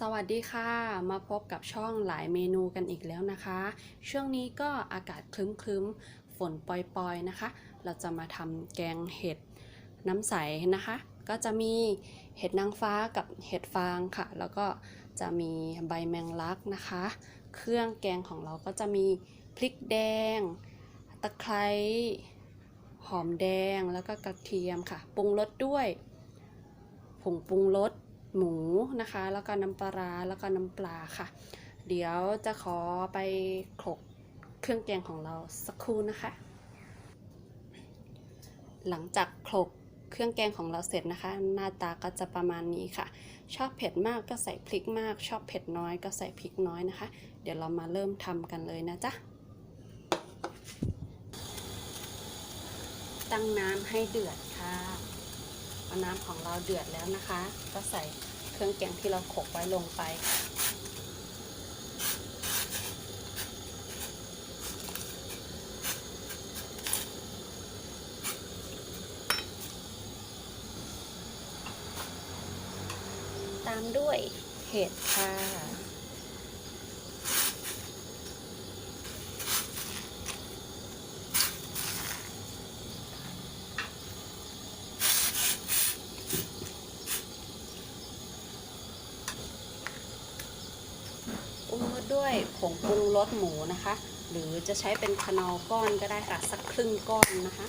สวัสดีค่ะ มาพบกับช่องหลายเมนูกันอีกแล้วนะคะ ช่วงนี้ก็อากาศคลึ้มๆ ฝนปล่อยๆนะคะ เราจะมาทำแกงเห็ดน้ำใสนะคะ ก็จะมีเห็ดนางฟ้ากับเห็ดฟางค่ะ แล้วก็จะมีใบแมงลักนะคะ เครื่องแกงของเราก็จะมีพริกแดง ตะไคร้หอมแดงแล้วก็กระเทียมค่ะ ปรุงรสด้วยผงปรุงรส หมูนะคะ แล้วก็น้ำปลาร้าแล้วก็น้ำปลาค่ะ เดี๋ยวจะขอไปโขลกเครื่องแกงของเราสักครู่นะคะ หลังจากโขลกเครื่องแกงของเราเสร็จนะคะ หน้าตาก็จะประมาณนี้ค่ะ ชอบเผ็ดมากก็ใส่พริกมาก ชอบเผ็ดน้อยก็ใส่พริกน้อยนะคะ เดี๋ยวเรามาเริ่มทำกันเลยนะจ๊ะตั้งน้ำให้เดือดค่ะ พอน้ำของเราเดือดแล้วนะคะ ก็ใส่เครื่องแกงที่เราโขกไว้ลงไป ตามด้วยเห็ดค่ะ ปรุงรสด้วย ผงปรุงรสหมูนะคะ หรือจะใช้เป็นคนอก้อนก็ได้ค่ะ สักครึ่งก้อนนะคะ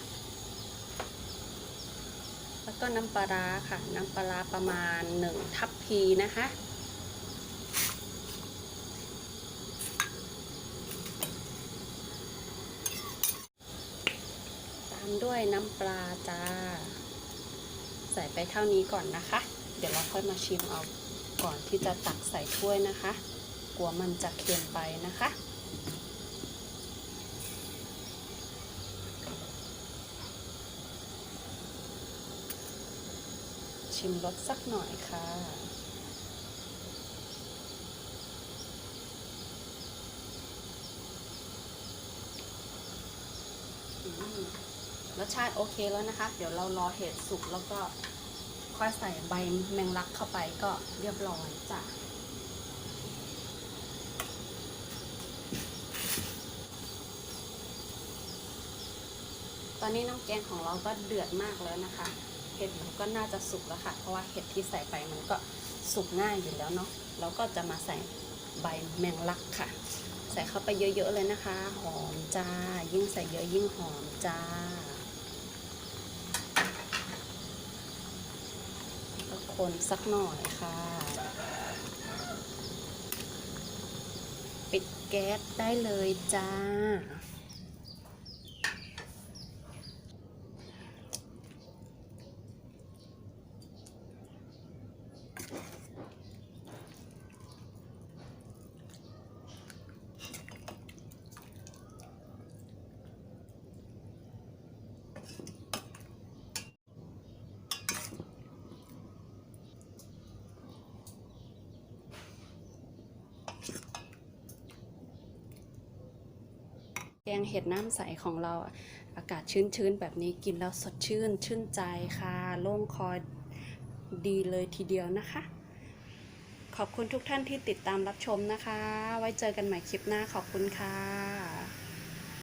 แล้วก็น้ำปลาค่ะ น้ำปลาร้าประมาณ 1 ทัพพีนะคะตามด้วยน้ำปลาจ้า ใส่ไปเท่านี้ก่อนนะคะ เดี๋ยวเราค่อยมาชิมเอาก่อนที่จะตักใส่ถ้วยนะคะ กลัวมันจะเค็มไปนะคะ ชิมรสสักหน่อยค่ะรสชาติโอเคแล้วนะคะ เดี๋ยวเรารอเห็ดสุกแล้วก็ค่อยใส่ใบแมงลักเข้าไปก็เรียบร้อยจ้ะ อนนี้น้ำแกงของเราก็เดือดมากแล้วนะคะ เห็ดเราก็น่าจะสุกแล้วค่ะ เพราะว่าเห็ดที่ใส่ไปมันก็สุกง่ายอยู่แล้วเนาะเราก็จะมาใส่ใบแมงลักค่ะ ใส่เข้าไปเยอะๆเลยนะคะ หอมจ้า ยิ่งใส่เยอะยิ่งหอมจ้า แล้วคนสักหน่อยค่ะ ปิดแก๊สได้เลยจ้า แกงเห็ดน้ำใสของเราอากาศชื้นๆ แบบนี้กินแล้วสดชื่น ชื่นใจค่ะ โล่งคอดีเลยทีเดียวนะคะ ขอบคุณทุกท่านที่ติดตามรับชมนะคะ ไว้เจอกันใหม่คลิปหน้าขอบคุณค่ะ